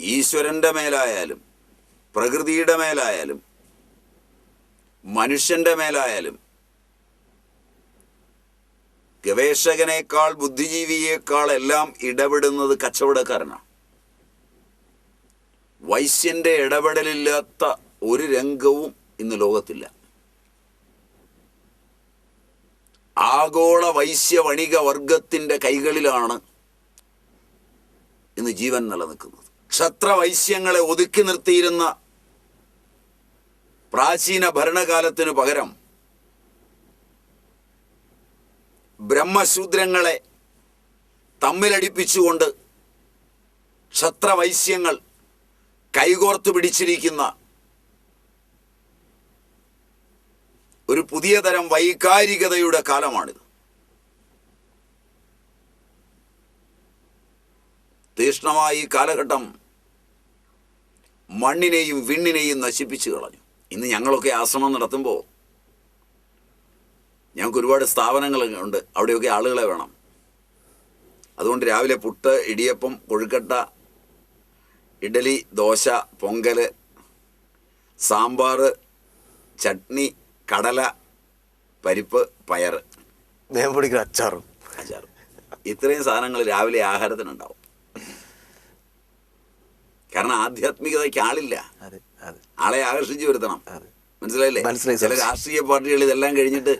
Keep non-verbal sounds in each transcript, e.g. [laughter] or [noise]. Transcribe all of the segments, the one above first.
ഈശ്വരന്റെ മേലായാലും പ്രകൃതിയുടെ മേലായാലും മനുഷ്യന്റെ മേലായാലും ഗവേഷകനേക്കാൾ ബുദ്ധിജീവിയേക്കാൾ എല്ലാം ഇടപെടുന്നത് കച്ചവടക്കാരനാണ്. വൈശ്യന്റെ ഇടപെടലില്ലാത്ത ഒരു രംഗവും ഇന്ന് ലോകത്തില്ല. ആഗോള വൈശ്യ വണിക വർഗത്തിന്റെ കൈകളിലാണ് ഇന്ന് ജീവൻ നിലനിൽക്കുന്നത്. ക്ഷത്രവൈശ്യങ്ങളെ ഒതുക്കി നിർത്തിയിരുന്ന പ്രാചീന ഭരണകാലത്തിനു പകരം ബ്രഹ്മശൂദ്രങ്ങളെ തമ്മിലടിപ്പിച്ചുകൊണ്ട് ക്ഷത്രവൈശ്യങ്ങൾ കൈകോർത്തു പിടിച്ചിരിക്കുന്ന ഒരു പുതിയ തരം വൈകാരികതയുടെ കാലമാണിത്. തീഷ്ണമായ ഈ കാലഘട്ടം മണ്ണിനെയും വിണ്ണിനെയും നശിപ്പിച്ചു കളഞ്ഞു. ഇന്ന് ഞങ്ങളൊക്കെ ആശ്രമം നടത്തുമ്പോൾ ഞങ്ങൾക്ക് ഒരുപാട് സ്ഥാപനങ്ങൾ ഉണ്ട്. അവിടെയൊക്കെ ആളുകളെ വേണം. അതുകൊണ്ട് രാവിലെ പുട്ട് ഇടിയപ്പം കൊഴുക്കട്ട ഇഡലി ദോശ പൊങ്കൽ സാമ്പാർ ചട്നി കടല പരിപ്പ് പയർ വേമ്പൊടിക്ക് അച്ചാറും. അച്ചാർ ഇത്രയും സാധനങ്ങൾ രാവിലെ ആഹാരത്തിനുണ്ടാവും. കാരണം ആധ്യാത്മികതയ്ക്ക് ആളില്ല. ആളെ ആകർഷിച്ചു വരുത്തണം. മനസ്സിലായില്ലേ? മനസ്സിലായി, ചില രാഷ്ട്രീയ പാർട്ടികൾ ഇതെല്ലാം കഴിഞ്ഞിട്ട്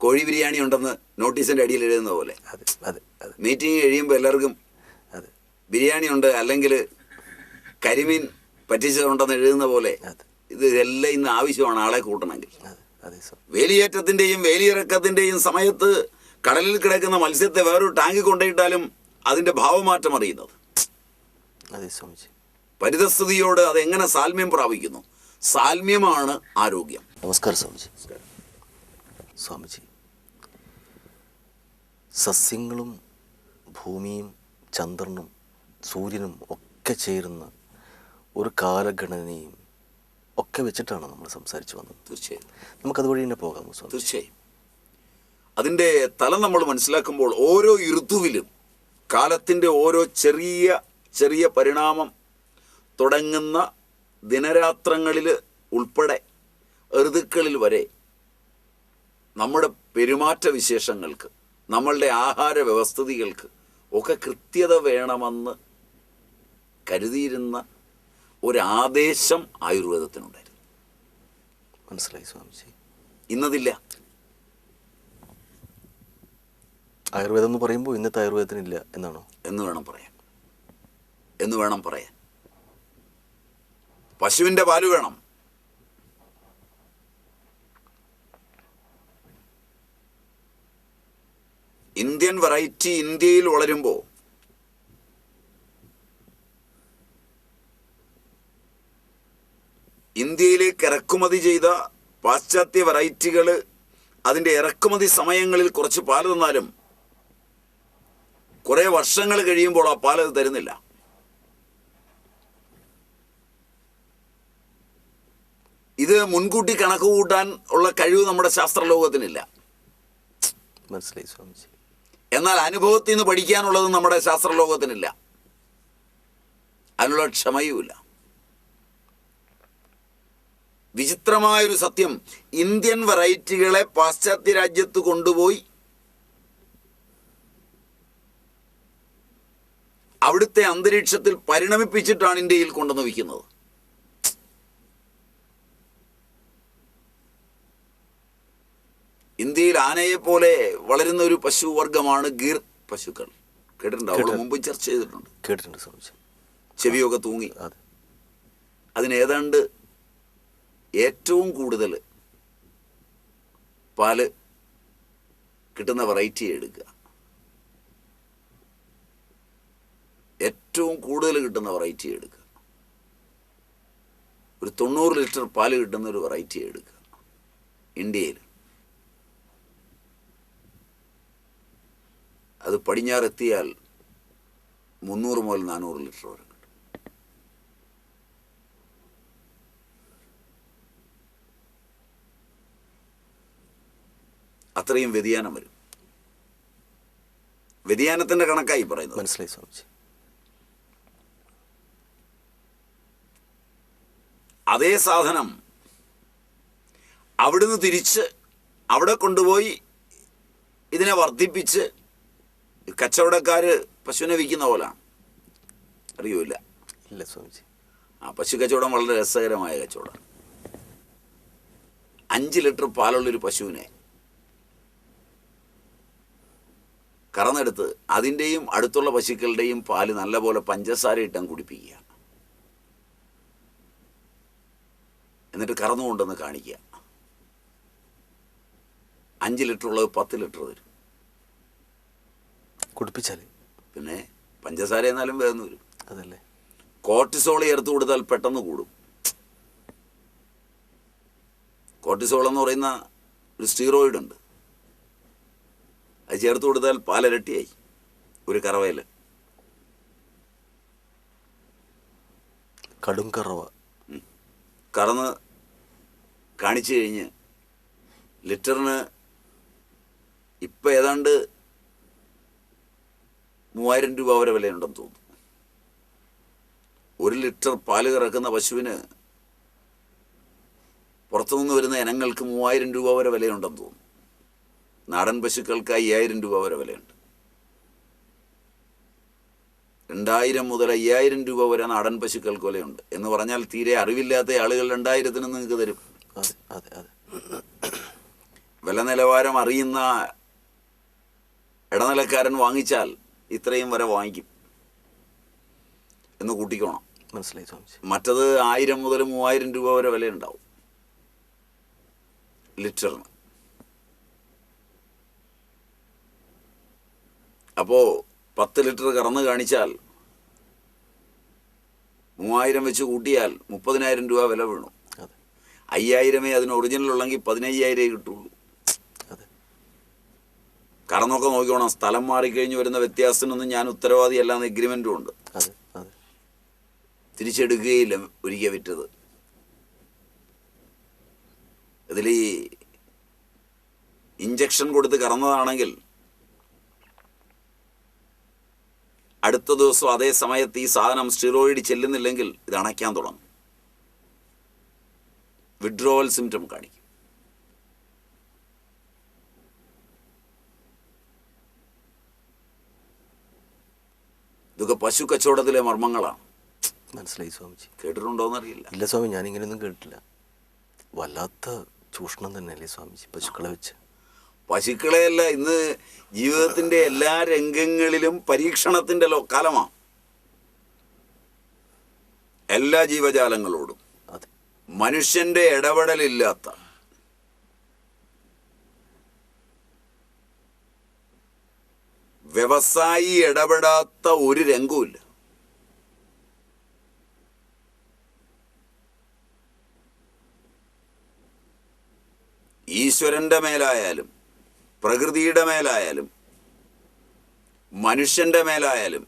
കോഴി ബിരിയാണി ഉണ്ടെന്ന് നോട്ടീസിന്റെ അടിയിൽ എഴുതുന്ന പോലെ. മീറ്റിംഗ് കഴിയുമ്പോൾ എല്ലാവർക്കും ബിരിയാണി ഉണ്ട് അല്ലെങ്കിൽ കരിമീൻ പറ്റിച്ചതുണ്ടെന്ന് എഴുതുന്ന പോലെ ഇത് എല്ലാം ഇന്ന് ആവശ്യമാണ് ആളെ കൂട്ടണമെങ്കിൽ. വേലിയേറ്റത്തിന്റെയും വേലിയിറക്കത്തിന്റെയും സമയത്ത് കടലിൽ കിടക്കുന്ന മത്സ്യത്തെ വേറൊരു ടാങ്കിൽ കൊണ്ടുപോയിട്ടാലും അതിന്റെ ഭാവമാറ്റം അറിയുന്നത്. അതെ സ്വാമിജി. പരിതസ്ഥിതിയോട് അത് എങ്ങനെ സാൽമ്യം പ്രാപിക്കുന്നു? സാൽമ്യമാണ് ആരോഗ്യം. നമസ്കാരം സ്വാമിജി. സ്വാമിജി സസ്യങ്ങളും ഭൂമിയും ചന്ദ്രനും സൂര്യനും ഒക്കെ ചേരുന്ന ഒരു കാലഗണനയും ഒക്കെ വെച്ചിട്ടാണ് നമ്മൾ സംസാരിച്ചു വന്നത്. തീർച്ചയായും. നമുക്കതുവഴി തന്നെ പോകാം തീർച്ചയായും. അതിന്റെ തലം നമ്മൾ മനസ്സിലാക്കുമ്പോൾ ഓരോ ഋതുവിലും കാലത്തിന്റെ ഓരോ ചെറിയ ചെറിയ പരിണാമം തുടങ്ങുന്ന ദിനരാത്രങ്ങളിൽ ഉൾപ്പെടെ ഋതുക്കളിൽ വരെ നമ്മുടെ പെരുമാറ്റ വിശേഷങ്ങൾക്ക് നമ്മളുടെ ആഹാര വ്യവസ്ഥിതികൾക്ക് ഒക്കെ കൃത്യത വേണമെന്ന് കരുതിയിരുന്ന ഒരാദേശം ആയുർവേദത്തിനുണ്ടായിരുന്നു. മനസ്സിലായി സ്വാമിജി. ഇന്നതില്ല. ആയുർവേദം എന്ന് പറയുമ്പോൾ ഇന്നത്തെ ആയുർവേദത്തിനില്ല എന്നാണോ? എന്ന് വേണം പറയാൻ. എന്ന് വേണം പറയാൻ. പശുവിന്റെ പാൽ വേണം. ഇന്ത്യൻ വെറൈറ്റി ഇന്ത്യയിൽ വളരുമ്പോൾ ഇന്ത്യയിലേക്ക് ഇറക്കുമതി ചെയ്ത പാശ്ചാത്യ വെറൈറ്റികൾ അതിന്റെ ഇറക്കുമതി സമയങ്ങളിൽ കുറച്ച് പാൽ തന്നാലും കുറേ വർഷങ്ങൾ കഴിയുമ്പോൾ ആ പാൽ തരുന്നില്ല. ഇത് മുൻകൂട്ടി കണക്ക് കൂട്ടാൻ ഉള്ള കഴിവ് നമ്മുടെ ശാസ്ത്രലോകത്തിനില്ല. മനസ്സിലായി സ്വാമിജി. എന്നാൽ അനുഭവത്തിൽ നിന്ന് പഠിക്കാനുള്ളത് നമ്മുടെ ശാസ്ത്രലോകത്തിനില്ല. അതിനുള്ള ക്ഷമയുമില്ല. വിചിത്രമായൊരു സത്യം ഇന്ത്യൻ വെറൈറ്റികളെ പാശ്ചാത്യ രാജ്യത്ത് കൊണ്ടുപോയി അവിടുത്തെ അന്തരീക്ഷത്തിൽ പരിണമിപ്പിച്ചിട്ടാണ് ഇന്ത്യയിൽ കൊണ്ടുവന്ന് വിൽക്കുന്നത് ഇന്ത്യയിൽ ആനയെ പോലെ വളരുന്ന ഒരു പശുവർഗമാണ് ഗീർ പശുക്കൾ. കേട്ടിട്ടുണ്ട്? അവൾ. മുമ്പ് ചർച്ച ചെയ്തിട്ടുണ്ട്. കേട്ടിട്ടുണ്ട് ചെവിയൊക്കെ തൂങ്ങി. അതിനേതാണ്ട് ഏറ്റവും കൂടുതൽ പാൽ കിട്ടുന്ന വെറൈറ്റി എടുക്കുക. ഏറ്റവും കൂടുതൽ കിട്ടുന്ന വെറൈറ്റി എടുക്കുക. ഒരു തൊണ്ണൂറ് ലിറ്റർ പാൽ കിട്ടുന്ന ഒരു വെറൈറ്റി എടുക്കുക. ഇന്ത്യയിൽ. അത് പടിഞ്ഞാറെത്തിയാൽ മുന്നൂറ് മുതൽ നാനൂറ് ലിറ്റർ വരെ കിട്ടും. അത്രയും വ്യതിയാനം വരും. വ്യതിയാനത്തിന്റെ കണക്കായി പറയുന്നത്. മനസ്സിലായി സ്വാമിജി. അതേ സാധനം അവിടുന്ന് തിരിച്ച് അവിടെ കൊണ്ടുപോയി ഇതിനെ വർദ്ധിപ്പിച്ച് കച്ചവടക്കാർ പശുവിനെ വിൽക്കുന്ന പോലെ. അറിയൂല ഇല്ല സ്വാമിജി. ആ പശു കച്ചവടം വളരെ രസകരമായ കച്ചവടം അഞ്ച് ലിറ്റർ പാലുള്ളൊരു പശുവിനെ കറന്നെടുത്ത് അതിന്റെയും അടുത്തുള്ള പശുക്കളുടെയും പാൽ നല്ലപോലെ പഞ്ചസാര ഇട്ടം കുടിപ്പിക്കുക. എന്നിട്ട് കറന്നുകൊണ്ടെന്ന് കാണിക്കുക. അഞ്ച് ലിറ്റർ ഉള്ളത് പത്ത് ലിറ്റർ തരും കുടിപ്പിച്ചാൽ പിന്നെ പഞ്ചസാര എന്നാലും വേഗം വരും. അതല്ലേ. കോർട്ടിസോൾ ചേർത്ത് കൊടുത്താൽ പെട്ടെന്ന് കൂടും. കോർട്ടിസോൾ എന്ന് പറയുന്ന ഒരു സ്റ്റീറോയിഡ് ഉണ്ട്. അത് ചേർത്ത് കൊടുത്താൽ പാലരട്ടിയായി ഒരു കറവയിൽ കടും കറവ. കറന്ന് കാണിച്ചു കഴിഞ്ഞ് ലിറ്ററിന് ഇപ്പം ഏതാണ്ട് മൂവായിരം രൂപ വരെ വിലയുണ്ടെന്ന് തോന്നുന്നു. ഒരു ലിറ്റർ പാൽ കറക്കുന്ന പശുവിന് പുറത്തുനിന്ന് വരുന്ന ഇനങ്ങൾക്ക് മൂവായിരം രൂപ വരെ വിലയുണ്ടെന്ന് തോന്നുന്നു. നാടൻ പശുക്കൾക്ക് അയ്യായിരം രൂപ വരെ വിലയുണ്ട്. രണ്ടായിരം മുതൽ അയ്യായിരം രൂപ വരെ നാടൻ പശുക്കൾക്ക് വിലയുണ്ട്. എന്ന് പറഞ്ഞാൽ തീരെ അറിവില്ലാത്ത ആളുകൾ രണ്ടായിരത്തിന് നിങ്ങൾക്ക് തരും. വില നിലവാരം അറിയുന്ന ഇടനിലക്കാരൻ വാങ്ങിച്ചാൽ ഇത്രയും വരെ വാങ്ങിക്കും. എന്ന് കൂട്ടിക്കോണം. മനസ്സിലായി സ്വാമിജി. മറ്റത് ആയിരം മുതൽ മൂവായിരം രൂപ വരെ വില ഉണ്ടാവും ലിറ്ററിന്. അപ്പോൾ പത്ത് ലിറ്റർ കറന്ന് കാണിച്ചാൽ മൂവായിരം വെച്ച് കൂട്ടിയാൽ മുപ്പതിനായിരം രൂപ വില വീണു. അയ്യായിരമേ അതിന് ഒറിജിനൽ ഉള്ളെങ്കിൽ പതിനയ്യായിരമേ കിട്ടുള്ളൂ. കറന്നൊക്കെ നോക്കിക്കോണം. സ്ഥലം മാറിക്കഴിഞ്ഞ് വരുന്ന വ്യത്യാസത്തിനൊന്നും ഞാൻ ഉത്തരവാദിയല്ല എന്ന് എഗ്രിമെന്റും ഉണ്ട്. തിരിച്ചെടുക്കുകയില്ല ഒരിക്കൽ വിറ്റത്. ഇതിൽ ഈ ഇഞ്ചക്ഷൻ കൊടുത്ത് കറന്നതാണെങ്കിൽ അടുത്ത ദിവസം അതേ സമയത്ത് ഈ സാധനം സ്റ്റിറോയിഡ് ചെല്ലുന്നില്ലെങ്കിൽ ഇത് അണയ്ക്കാൻ തുടങ്ങും. വിഡ്രോവൽ സിംറ്റം കാണിക്കും ഇതൊക്കെ പശു കച്ചവടത്തിലെ മർമ്മങ്ങളാണ്. മനസ്സിലായി സ്വാമിജി. കേട്ടിട്ടുണ്ടോയെന്നറിയില്ല ഇല്ല സ്വാമി ഞാൻ ഞാനിങ്ങനെയൊന്നും കേട്ടില്ല വല്ലാത്ത ചൂഷണം തന്നെയല്ലേ സ്വാമിജി പശുക്കളെ വെച്ച്? പശുക്കളെയല്ല ഇന്ന് ജീവിതത്തിന്റെ എല്ലാ രംഗങ്ങളിലും പരീക്ഷണത്തിന്റെ ലോ- കാലമാണ്. എല്ലാ ജീവജാലങ്ങളോടും. മനുഷ്യന്റെ ഇടപെടലില്ലാത്ത വ്യവസായി ഇടപെടാത്ത ഒരു രംഗവുമില്ല. ഈശ്വരന്റെ മേലായാലും പ്രകൃതിയുടെ മേലായാലും മനുഷ്യന്റെ മേലായാലും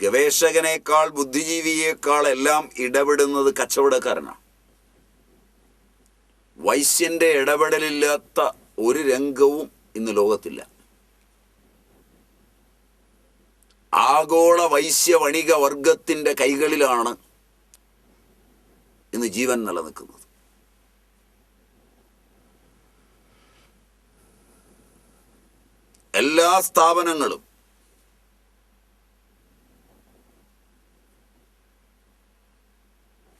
ഗവേഷകനേക്കാൾ ബുദ്ധിജീവിയേക്കാൾ എല്ലാം ഇടപെടുന്നത് കച്ചവടക്കാരനാണ്. വൈശ്യന്റെ ഇടപെടലില്ലാത്ത ഒരു രംഗവും ഇന്ന് ലോകത്തില്ല. ആഗോള വൈശ്യ വണിക വർഗത്തിന്റെ കൈകളിലാണ് ഇന്ന് ജീവൻ നിലനിൽക്കുന്നത്. എല്ലാ സ്ഥാപനങ്ങളും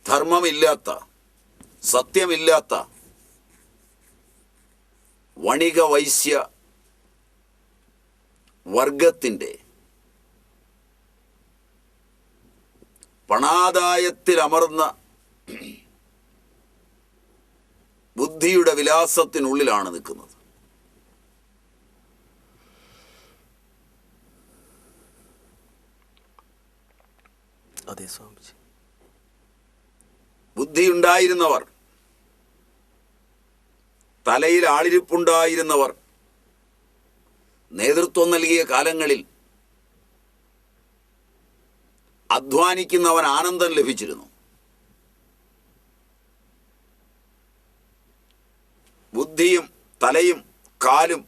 ധർമ്മമില്ലാത്ത സത്യമില്ലാത്ത വണിക വൈശ്യ വർഗത്തിന്റെ പണാദായത്തിലമർന്ന ബുദ്ധിയുടെ വിലാസത്തിനുള്ളിലാണ് നിൽക്കുന്നത്. അതെ സ്വാമിജി. ബുദ്ധിയുണ്ടായിരുന്നവർ തലയിൽ ആളിരിപ്പുണ്ടായിരുന്നവർ. നേതൃത്വം നൽകിയ കാലങ്ങളിൽ അധ്വാനിക്കുന്നവൻ ആനന്ദം ലഭിച്ചിരുന്നു. ബുദ്ധിയും തലയും കാലും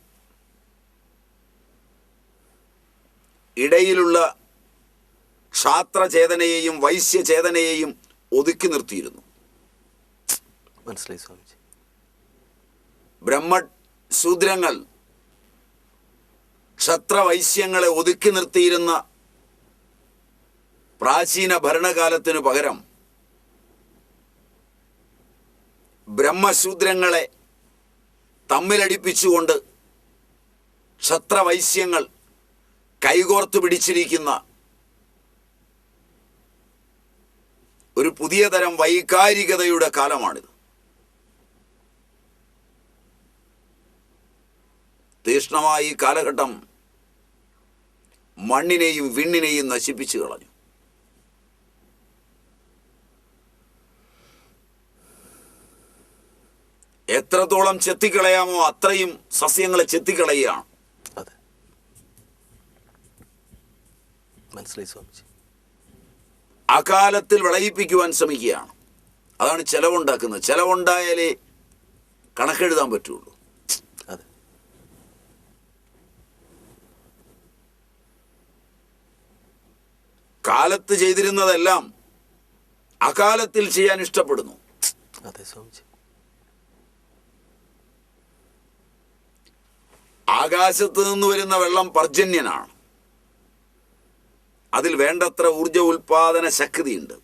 ഇടയിലുള്ള ക്ഷാത്രചേതനയെയും വൈശ്യചേതനയെയും ഒതുക്കി നിർത്തിയിരുന്നു. മനസ്സിലായി സ്വാമിജി ബ്രഹ്മ ശൂദ്രങ്ങൾ ക്ഷത്രവൈശ്യങ്ങളെ ഒതുക്കി നിർത്തിയിരുന്ന പ്രാചീന ഭരണകാലത്തിനു പകരം ബ്രഹ്മശൂദ്രങ്ങളെ തമ്മിലടിപ്പിച്ചുകൊണ്ട് ക്ഷത്രവൈശ്യങ്ങൾ കൈകോർത്തു പിടിച്ചിരിക്കുന്ന ഒരു പുതിയ തരം വൈകാരികതയുടെ കാലമാണിത്. തീഷ്ണമായ ഈ കാലഘട്ടം മണ്ണിനെയും വിണ്ണിനെയും നശിപ്പിച്ചു കളഞ്ഞു. എത്രത്തോളം ചെത്തിക്കളയാമോ അത്രയും സസ്യങ്ങളെ ചെത്തിക്കളയുകയാണ്. അതെ. മനസ്സിലായി സ്വാമിജി. അകാലത്തിൽ വിളയിപ്പിക്കുവാൻ ശ്രമിക്കുകയാണ്. അതാണ് ചെലവുണ്ടാക്കുന്നത്. ചെലവുണ്ടായാലേ കണക്കെഴുതാൻ പറ്റുള്ളൂ അതെ കാലത്ത് ചെയ്തിരുന്നതെല്ലാം അകാലത്തിൽ ചെയ്യാൻ ഇഷ്ടപ്പെടുന്നു. ആകാശത്ത് നിന്ന് വരുന്ന വെള്ളം പർജന്യനാണ്. അതിൽ വേണ്ടത്ര ഊർജ ഉൽപാദന ശക്തിയുണ്ട്.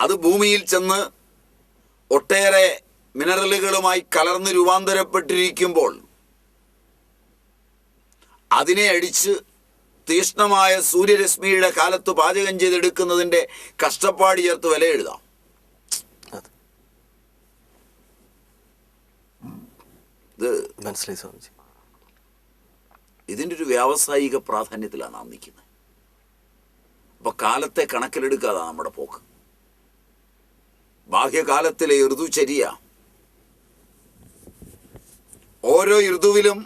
അത് ഭൂമിയിൽ ചെന്ന് ഒട്ടേറെ മിനറലുകളുമായി കലർന്ന് രൂപാന്തരപ്പെട്ടിരിക്കുമ്പോൾ അതിനെ അടിച്ച് തീഷ്ണമായ സൂര്യരശ്മിയുടെ കാലത്ത് പാചകം ചെയ്തെടുക്കുന്നതിന്റെ കഷ്ടപ്പാട് ചേർത്ത് വില എഴുതാം. ഇത് മനസ്സിലായി സ്വാമിജി. ഇതിന്റെ ഒരു വ്യാവസായിക പ്രാധാന്യത്തിലാണ് നാം നിൽക്കുന്നത്. അപ്പൊ കാലത്തെ കണക്കിലെടുക്കാതെ നമ്മുടെ പോക്ക്. ബാഹ്യകാലത്തിലെ ഋതുചര്യ ഓരോ ഋതുവിലും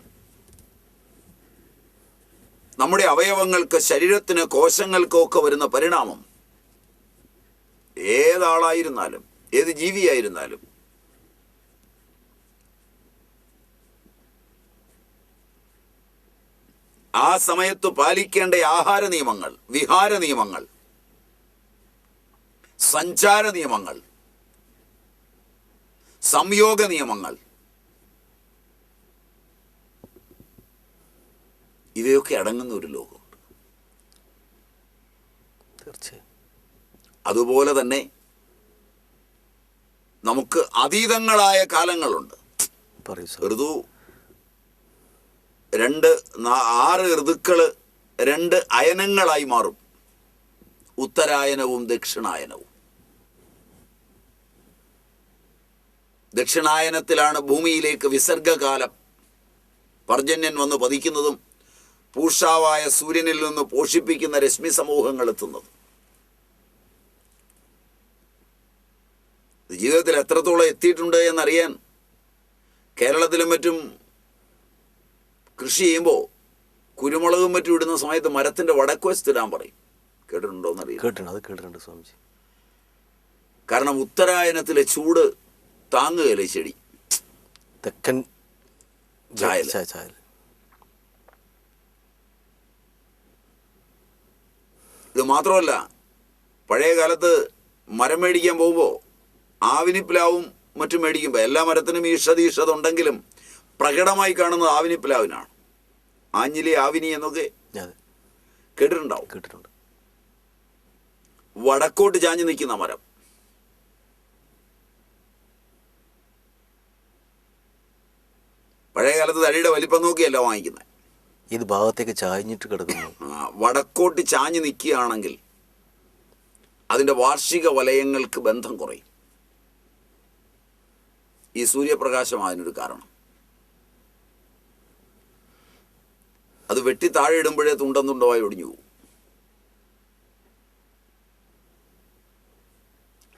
നമ്മുടെ അവയവങ്ങൾക്ക് ശരീരത്തിന് കോശങ്ങൾക്കും ഒക്കെ വരുന്ന പരിണാമം. ഏതാളായിരുന്നാലും ഏത് ജീവിയായിരുന്നാലും. ആ സമയത്ത് പാലിക്കേണ്ട ആഹാര നിയമങ്ങൾ വിഹാര നിയമങ്ങൾ സഞ്ചാര നിയമങ്ങൾ സംയോഗ നിയമങ്ങൾ ഇവയൊക്കെ അടങ്ങുന്ന ഒരു ലോകമുണ്ട്. തീർച്ചയായും. അതുപോലെ തന്നെ നമുക്ക് അതീതങ്ങളായ കാലങ്ങളുണ്ട്. ഋതു രണ്ട് ആറ് ഋതുക്കൾ രണ്ട് അയനങ്ങളായി മാറും. ഉത്തരായനവും ദക്ഷിണായനവും. ദക്ഷിണായനത്തിലാണ് ഭൂമിയിലേക്ക് വിസർഗകാലം. പർജന്യൻ വന്ന് പതിക്കുന്നതും പൂഷാവായ സൂര്യനിൽ നിന്ന് പോഷിപ്പിക്കുന്ന രശ്മി സമൂഹങ്ങൾ എത്തുന്നത്. ജീവിതത്തിൽ എത്രത്തോളം എത്തിയിട്ടുണ്ട് എന്നറിയാൻ കേരളത്തിലും മറ്റും കൃഷി ചെയ്യുമ്പോൾ കുരുമുളകും മറ്റും ഇടുന്ന സമയത്ത് മരത്തിന്റെ വടക്കുവശത്തിടാൻ പറയും. കേട്ടിട്ടുണ്ടോ എന്നറിയാം? കേട്ടിട്ടുണ്ട് അത് കേട്ടിട്ടുണ്ട് സ്വാമിജി. കാരണം ഉത്തരായനത്തിലെ ചൂട് താങ്ങുകയല്ലേ ചെടി? തെക്കൻ ചായൽ. ചായ ചായൽ ഇത് മാത്രമല്ല പഴയ കാലത്ത് മരം മേടിക്കാൻ പോകുമ്പോൾ ആവിനിപ്പിലാവും മറ്റും മേടിക്കുമ്പോൾ എല്ലാ മരത്തിനും ഈഷത് ഈഷത് ഉണ്ടെങ്കിലും പ്രകടമായി കാണുന്നത് ആവിനിപ്പിലാവിനാണ് ആഞ്ഞിലി ആവിനി എന്നൊക്കെ കേട്ടിട്ടുണ്ടാവും. കേട്ടിട്ടുണ്ട്. വടക്കോട്ട് ചാഞ്ഞു നിൽക്കുന്ന മരം. പഴയ കാലത്ത് തടിയുടെ വലിപ്പം നോക്കിയല്ല വാങ്ങിക്കുന്നത്. ഇത് ഭാഗത്തേക്ക് ചായഞ്ഞിട്ട് കിടക്കുന്നു. വടക്കോട്ട് ചാഞ്ഞു നിൽക്കുകയാണെങ്കിൽ അതിന്റെ വാർഷിക വലയങ്ങൾക്ക് ബന്ധം കുറയും. ഈ സൂര്യപ്രകാശം അതിനൊരു കാരണം. അത് വെട്ടി താഴെ ഇടുമ്പോഴേ തുണ്ടം തുണ്ടമായി ഒടിഞ്ഞു പോകും.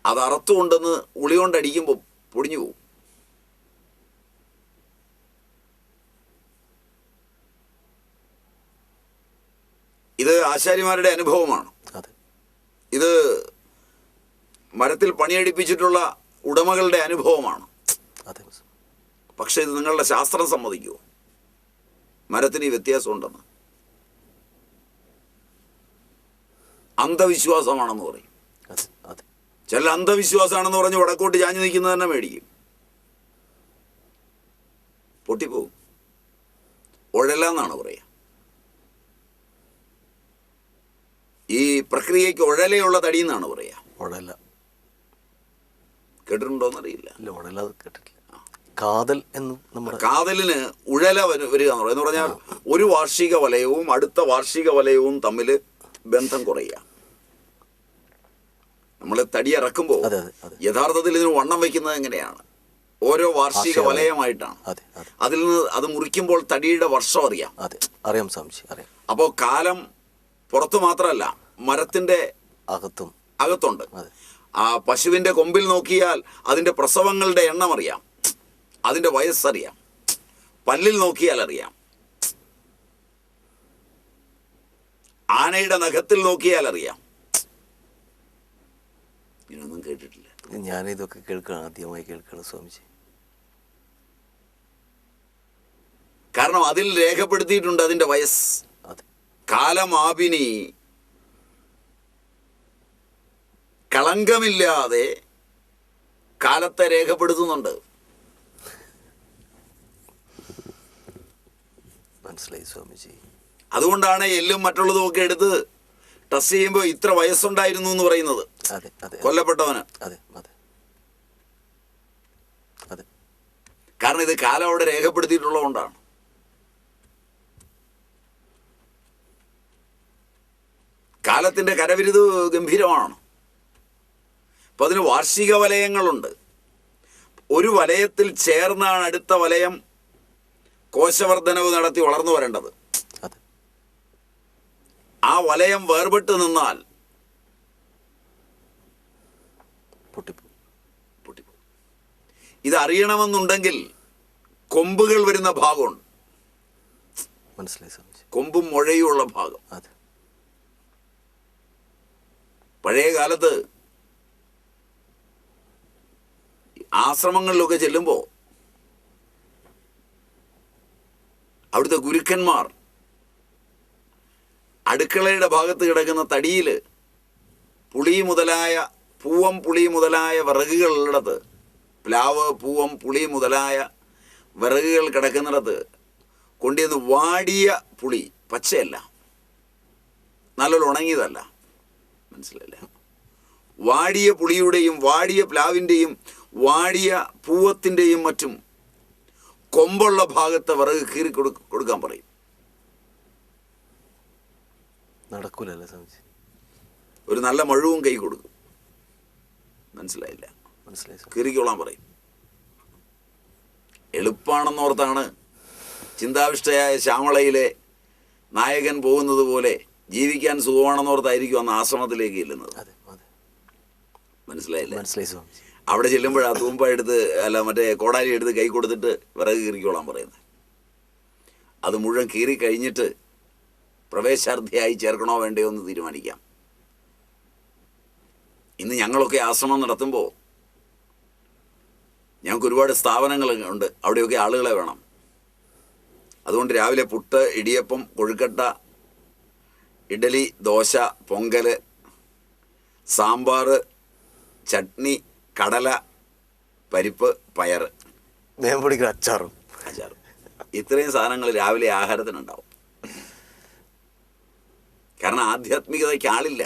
അത് അറുത്തുകൊണ്ടെന്ന് ഉളി കൊണ്ടടിക്കുമ്പോൾ പൊടിഞ്ഞു പോകും. ഇത് ആശാരിമാരുടെ അനുഭവമാണ്. ഇത് മരത്തിൽ പണിയടിപ്പിച്ചിട്ടുള്ള ഉടമകളുടെ അനുഭവമാണ്. പക്ഷേ ഇത് നിങ്ങളുടെ ശാസ്ത്രം സമ്മതിക്കുമോ മരത്തിന് ഈ വ്യത്യാസമുണ്ടെന്ന്. അന്ധവിശ്വാസമാണെന്ന് പറയും. ചില അന്ധവിശ്വാസമാണെന്ന് പറഞ്ഞ് വടക്കോട്ട് ചാഞ്ഞു നിൽക്കുന്നത് തന്നെ മേടിക്കും. പൊട്ടിപ്പോവും. ഉഴലെന്നാണ് പറയുക. ഈ പ്രക്രിയയ്ക്ക് ഉഴലയുള്ള തടി എന്നാണ് പറയുക ഉഴല. കേട്ടിട്ടുണ്ടോന്നറിയില്ല. ഇല്ല ഉഴല കേട്ടിട്ടില്ല. കാതൽ എന്ന് നമ്മുടെ കാതലിന് ഉഴല വരിക എന്ന് പറയുന്നത് പറഞ്ഞാൽ ഒരു വാർഷിക വലയവും അടുത്ത വാർഷിക വലയവും തമ്മിൽ ബന്ധം കുറയുക നമ്മൾ തടി ഇറക്കുമ്പോൾ യഥാർത്ഥത്തിൽ ഇതിന് വണ്ണം വെക്കുന്നത് എങ്ങനെയാണ്? ഓരോ വാർഷിക വലയമായിട്ടാണ്. അതെ അതെ. അതിൽ നിന്ന് അത് മുറിക്കുമ്പോൾ തടിയുടെ വർഷം അറിയാം. അറിയാം സംശയം അറിയാം. അപ്പോൾ കാലം പുറത്ത് മാത്രമല്ല മരത്തിന്റെ അകത്തും. അകത്തുണ്ട്. ആ പശുവിന്റെ കൊമ്പിൽ നോക്കിയാൽ അതിന്റെ പ്രസവങ്ങളുടെ എണ്ണം അറിയാം. അതിന്റെ വയസ്സറിയാം പല്ലിൽ നോക്കിയാൽ അറിയാം. ആനയുടെ നഖത്തിൽ നോക്കിയാൽ അറിയാം. ഇതൊന്നും കേട്ടിട്ടില്ല. ഞാൻ ഇതൊക്കെ കേൾക്കുകയാണ് ആദ്യമായി കേൾക്കുകയാണ് സ്വാമിജി. കാരണം അതിൽ രേഖപ്പെടുത്തിയിട്ടുണ്ട് അതിന്റെ വയസ്സ്. കാലമാപിനി. കളങ്കമില്ലാതെ കാലത്തെ രേഖപ്പെടുത്തുന്നുണ്ട്. മനസ്സിലായി സ്വാമിജി. അതുകൊണ്ടാണ് എല്ലും മറ്റുള്ളതും ഒക്കെ എടുത്ത് ടെസ്റ്റ് ചെയ്യുമ്പോൾ ഇത്ര വയസ്സുണ്ടായിരുന്നു എന്ന് പറയുന്നത്. കൊല്ലപ്പെട്ടവന്. കാരണം ഇത് കാലം അവിടെ രേഖപ്പെടുത്തിയിട്ടുള്ളതുകൊണ്ടാണ്. കാലത്തിന്റെ കരവിരുത് ഗംഭീരമാണ്. അപ്പോൾ അതിന് വാർഷിക വലയങ്ങളുണ്ട്. ഒരു വലയത്തിൽ ചേർന്നാണ് അടുത്ത വലയം കോശവർദ്ധനവ് നടത്തി വളർന്നു വരേണ്ടത്. ആ വലയം വേർപെട്ട് നിന്നാൽ ഇതറിയണമെന്നുണ്ടെങ്കിൽ പൊട്ടിപ്പോകും. ഇത് അറിയണമെന്നുണ്ടെങ്കിൽ കൊമ്പുകൾ വരുന്ന ഭാഗമുണ്ട്. മനസ്സിലായി കൊമ്പും മുഴയുമുള്ള ഭാഗം. അതെ. പഴയ കാലത്ത് ആശ്രമങ്ങളിലൊക്കെ ചെല്ലുമ്പോൾ അവിടുത്തെ ഗുരുക്കന്മാർ അടുക്കളയുടെ ഭാഗത്ത് കിടക്കുന്ന തടിയിൽ പുളി മുതലായ പൂവം പുളി മുതലായ വിറകുകളുള്ളിടത്ത് പ്ലാവ് പൂവം പുളി മുതലായ വിറകുകൾ കിടക്കുന്നിടത്ത് കൊണ്ടുവന്ന് വാടിയ പുളി പച്ചയല്ല. നല്ലൊരു ഉണങ്ങിയതല്ല. മനസ്സിലല്ല വാടിയ പുളിയുടെയും വാടിയ പ്ലാവിന്റെയും വാടിയ പൂവത്തിന്റെയും മറ്റും കൊമ്പുള്ള ഭാഗത്തെ വിറക് കീറി കൊടുക്ക കൊടുക്കാൻ പറയും. നടക്കൂലല്ലേ സ്വാമിജി? ഒരു നല്ല മഴവും കൈ കൊടുക്കും. മനസ്സിലായില്ല? മനസ്സിലായി കീറിക്കൊള്ളാൻ കീറിക്കോളാൻ പറയും. എളുപ്പാണെന്നോർത്താണ് ചിന്താവിഷ്ടയായ ശ്യാമളയിലെ നായകൻ പോകുന്നത് പോലെ ജീവിക്കാൻ സുഖമാണെന്നോർത്തായിരിക്കും അന്ന് ആശ്രമത്തിലേക്ക് ചെല്ലുന്നത്. മനസ്സിലായില്ല? മനസ്സിലായി അവിടെ ചെല്ലുമ്പോഴാ തൂമ്പ എടുത്ത് അല്ല മറ്റേ കോടാലി എടുത്ത് കൈ കൊടുത്തിട്ട് വിറക് കീറിക്കോളാൻ പറയുന്നത്. അത് മുഴുവൻ കീറി കഴിഞ്ഞിട്ട് പ്രവേശാർത്ഥിയായി ചേർക്കണോ വേണ്ടയോ എന്ന് തീരുമാനിക്കാം. ഇന്ന് ഞങ്ങളൊക്കെ ആശ്രമം നടത്തുമ്പോൾ ഞങ്ങൾക്ക് ഒരുപാട് സ്ഥാപനങ്ങൾ ഉണ്ട്. അവിടെയൊക്കെ ആളുകളെ വേണം. അതുകൊണ്ട് രാവിലെ പുട്ട് ഇടിയപ്പം കൊഴുക്കട്ട ഇഡലി ദോശ പൊങ്കൽ സാമ്പാർ ചട്നി കടല പരിപ്പ് പയർ മേമ്പൊടിക്ക് അച്ചാറും. അച്ചാറും. ഇത്രയും സാധനങ്ങൾ രാവിലെ ആഹാരത്തിനുണ്ടാവും. കാരണം ആധ്യാത്മികതയ്ക്ക് ആളില്ല.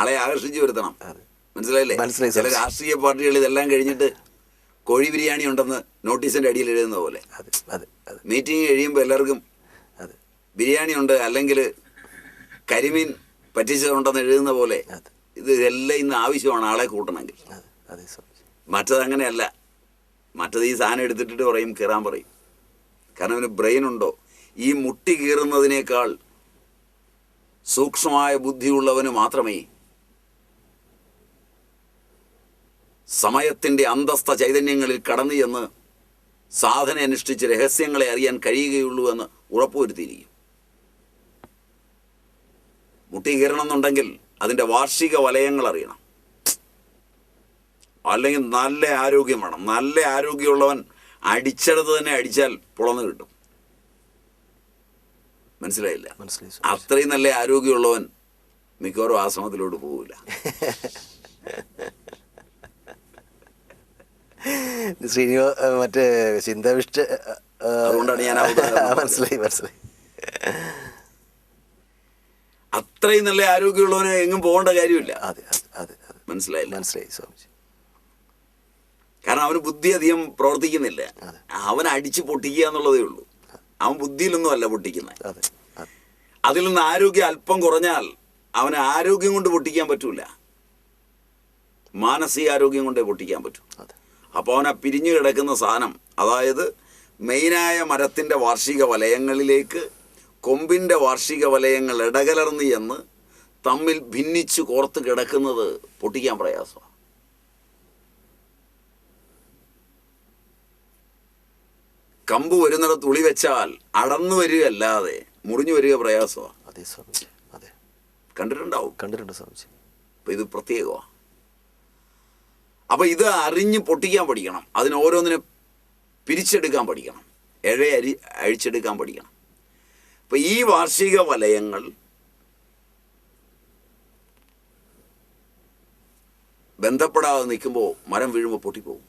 ആളെ ആകർഷിച്ചു വരുത്തണം. മനസ്സിലായില്ലേ? മനസ്സിലായി, ചില രാഷ്ട്രീയ പാർട്ടികൾ ഇതെല്ലാം കഴിഞ്ഞിട്ട് കോഴി ബിരിയാണി ഉണ്ടെന്ന് നോട്ടീസിന്റെ അടിയിൽ എഴുതുന്ന പോലെ. മീറ്റിംഗ് കഴിയുമ്പോൾ എല്ലാവർക്കും ബിരിയാണി ഉണ്ട് അല്ലെങ്കിൽ കരിമീൻ പറ്റിച്ചതുണ്ടെന്ന് എഴുതുന്ന പോലെ ഇത് എല്ലാം ഇന്ന് ആവശ്യമാണ് ആളെ കൂട്ടണമെങ്കിൽ. മറ്റത് അങ്ങനെയല്ല. മറ്റത് ഈ സാധനം എടുത്തിട്ടിട്ട് പറയും കീറാൻ പറയും. കാരണം അവന് ബ്രെയിൻ ഉണ്ടോ? ഈ മുട്ടി കീറുന്നതിനേക്കാൾ സൂക്ഷ്മമായ ബുദ്ധിയുള്ളവന് മാത്രമേ സമയത്തിന്റെ അന്തസ്ഥ ചൈതന്യങ്ങളിൽ കടന്നു ചെന്ന് സാധന അനുഷ്ഠിച്ച് രഹസ്യങ്ങളെ അറിയാൻ കഴിയുകയുള്ളൂ എന്ന് ഉറപ്പുവരുത്തിയിരിക്കും. മുട്ടി കീറണമെന്നുണ്ടെങ്കിൽ അതിന്റെ വാർഷിക വലയങ്ങൾ അറിയണം. അല്ലെങ്കിൽ നല്ല ആരോഗ്യം വേണം. നല്ല ആരോഗ്യമുള്ളവൻ അടിച്ചെടുത്ത് തന്നെ അടിച്ചാൽ പുളന്ന് കിട്ടും. മനസ്സിലായില്ല. അത്രയും നല്ല ആരോഗ്യമുള്ളവൻ മിക്കവാറും ആശ്രമത്തിലോട്ട് പോവില്ല. ശ്രീനിവാ മറ്റേ ചിന്താവിഷ്ട അതുകൊണ്ടാണ് ഞാൻ [laughs] മനസ്സിലായി മനസ്സിലായി. അത്രയും നല്ല ആരോഗ്യമുള്ളവനെ എങ്ങും പോകേണ്ട കാര്യമില്ല. അതെ അതെ മനസ്സിലായില്ല. മനസ്സിലായി സ്വാമിജി. കാരണം അവന് ബുദ്ധി അധികം പ്രവർത്തിക്കുന്നില്ല. അവൻ അടിച്ച് പൊട്ടിക്കുക എന്നുള്ളതേ ഉള്ളൂ. അവൻ ബുദ്ധിയിലൊന്നും അല്ല പൊട്ടിക്കുന്നത്. അതെ അതെ. അതിൽ നിന്ന് ആരോഗ്യം അല്പം കുറഞ്ഞാൽ അവന് ആരോഗ്യം കൊണ്ട് പൊട്ടിക്കാൻ പറ്റൂല. മാനസിക ആരോഗ്യം കൊണ്ടേ പൊട്ടിക്കാൻ പറ്റൂ. അപ്പൊ അപ്പോൾ അവൻ ആ പിരിഞ്ഞു കിടക്കുന്ന സാധനം അതായത് മെയിനായ മരത്തിന്റെ വാർഷിക വലയങ്ങളിലേക്ക് കൊമ്പിന്റെ വാർഷിക വലയങ്ങൾ ഇടകലർന്ന് എന്ന് തമ്മിൽ ഭിന്നിച്ച് കോർത്ത് കിടക്കുന്നത് പൊട്ടിക്കാൻ പ്രയാസമാണ്. കമ്പ് വരുന്നിടത്ത് തുളി വെച്ചാൽ അടന്നു വരികയല്ലാതെ മുറിഞ്ഞു വരിക പ്രയാസമാണ്. അതെ സ്വാമിജി അതെ. കണ്ടിട്ടുണ്ടാവും. കണ്ടിട്ടുണ്ട് സ്വാമിജി. അപ്പം ഇത് പ്രത്യേകമാണ്. അപ്പം ഇത് അറിഞ്ഞ് പൊട്ടിക്കാൻ പഠിക്കണം. അതിന് ഓരോന്നിനെ പിരിച്ചെടുക്കാൻ പഠിക്കണം. അരി അഴിച്ചെടുക്കാൻ പഠിക്കണം. അപ്പം ഈ വാർഷിക വലയങ്ങൾ ബന്ധപ്പെടാതെ നിൽക്കുമ്പോൾ മരം വീഴുമ്പോൾ പൊട്ടിപ്പോകും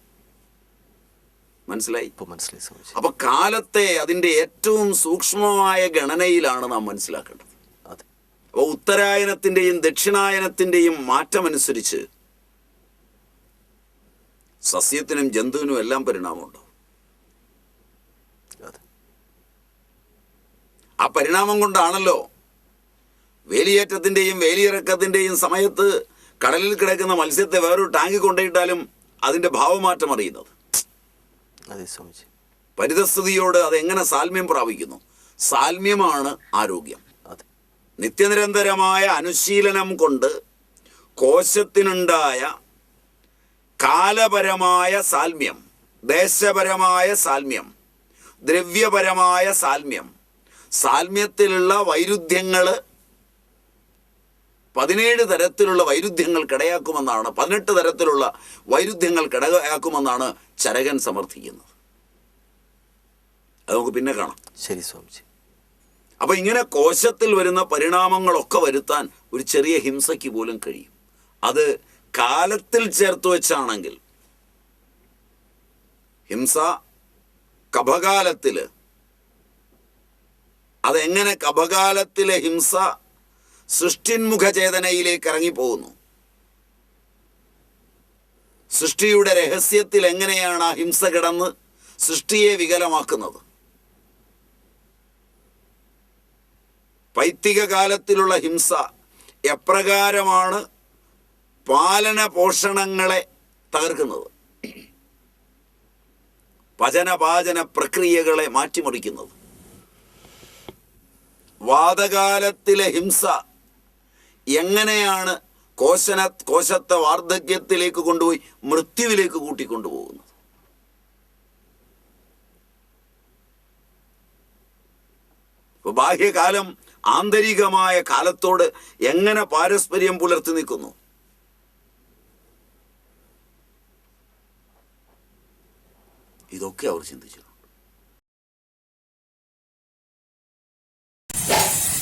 മനസ്സിലായി? മനസ്സിലായി അപ്പൊ കാലത്തെ അതിന്റെ ഏറ്റവും സൂക്ഷ്മമായ ഗണനയിലാണ് നാം മനസ്സിലാക്കേണ്ടത്. അതെ. അപ്പോൾ ഉത്തരായനത്തിന്റെയും ദക്ഷിണായനത്തിന്റെയും മാറ്റമനുസരിച്ച് സസ്യത്തിനും ജന്തുവിനും എല്ലാം പരിണാമമുണ്ട് അതെ ആ പരിണാമം കൊണ്ടാണല്ലോ. വേലിയേറ്റത്തിന്റെയും വേലിയിറക്കത്തിന്റെയും സമയത്ത് കടലിൽ കിടക്കുന്ന മത്സ്യത്തെ വേറൊരു ടാങ്കിൽ കൊണ്ടുപോയിട്ടാലും അതിന്റെ ഭാവമാറ്റം അറിയുന്നത്. പരിതസ്ഥിതിയോട് അതെങ്ങനെ സാൽമ്യം പ്രാപിക്കുന്നു? സാൽമ്യമാണ് ആരോഗ്യം. നിത്യനിരന്തരമായ അനുശീലനം കൊണ്ട് കോശത്തിനുണ്ടായ കാലപരമായ സാൽമ്യം ദേശപരമായ സാൽമ്യം ദ്രവ്യപരമായ സാൽമ്യം സാൽമ്യത്തിലുള്ള വൈരുദ്ധ്യങ്ങൾ പതിനേഴ് തരത്തിലുള്ള വൈരുദ്ധ്യങ്ങൾ കിടയാക്കുമെന്നാണ് പതിനെട്ട് തരത്തിലുള്ള വൈരുദ്ധ്യങ്ങൾ കിടയാക്കുമെന്നാണ് ചരകൻ സമർത്ഥിക്കുന്നത്. അത് നമുക്ക് പിന്നെ കാണാം. ശരി സ്വാമിജി. അപ്പൊ ഇങ്ങനെ കോശത്തിൽ വരുന്ന പരിണാമങ്ങളൊക്കെ വരുത്താൻ ഒരു ചെറിയ ഹിംസയ്ക്ക് പോലും കഴിയും. അത് കാലത്തിൽ ചേർത്ത് വെച്ചാണെങ്കിൽ ഹിംസ കപകാലത്തിൽ അതെങ്ങനെ കപകാലത്തിലെ ഹിംസ സൃഷ്ടിന്മുഖ ചേതനയിലേക്ക് ഇറങ്ങിപ്പോകുന്നു? സൃഷ്ടിയുടെ രഹസ്യത്തിൽ എങ്ങനെയാണ് ആ ഹിംസ കിടന്ന് സൃഷ്ടിയെ വികലമാക്കുന്നത്? പൈത്തിക കാലത്തിലുള്ള ഹിംസ എപ്രകാരമാണ് പാലന പോഷണങ്ങളെ തകർക്കുന്നത്? പചനപാചന പ്രക്രിയകളെ മാറ്റിമറിക്കുന്നത്? വാദകാലത്തിലെ ഹിംസ എങ്ങനെയാണ് കോശന കോശത്തെ വാർദ്ധക്യത്തിലേക്ക് കൊണ്ടുപോയി മൃത്യുവിലേക്ക് കൂട്ടിക്കൊണ്ടുപോകുന്നത്? ബാഹ്യകാലം ആന്തരികമായ കാലത്തോട് എങ്ങനെ പാരസ്പര്യം പുലർത്തി നിൽക്കുന്നു? ഇതൊക്കെ അവർ ചിന്തിച്ചു. Yes.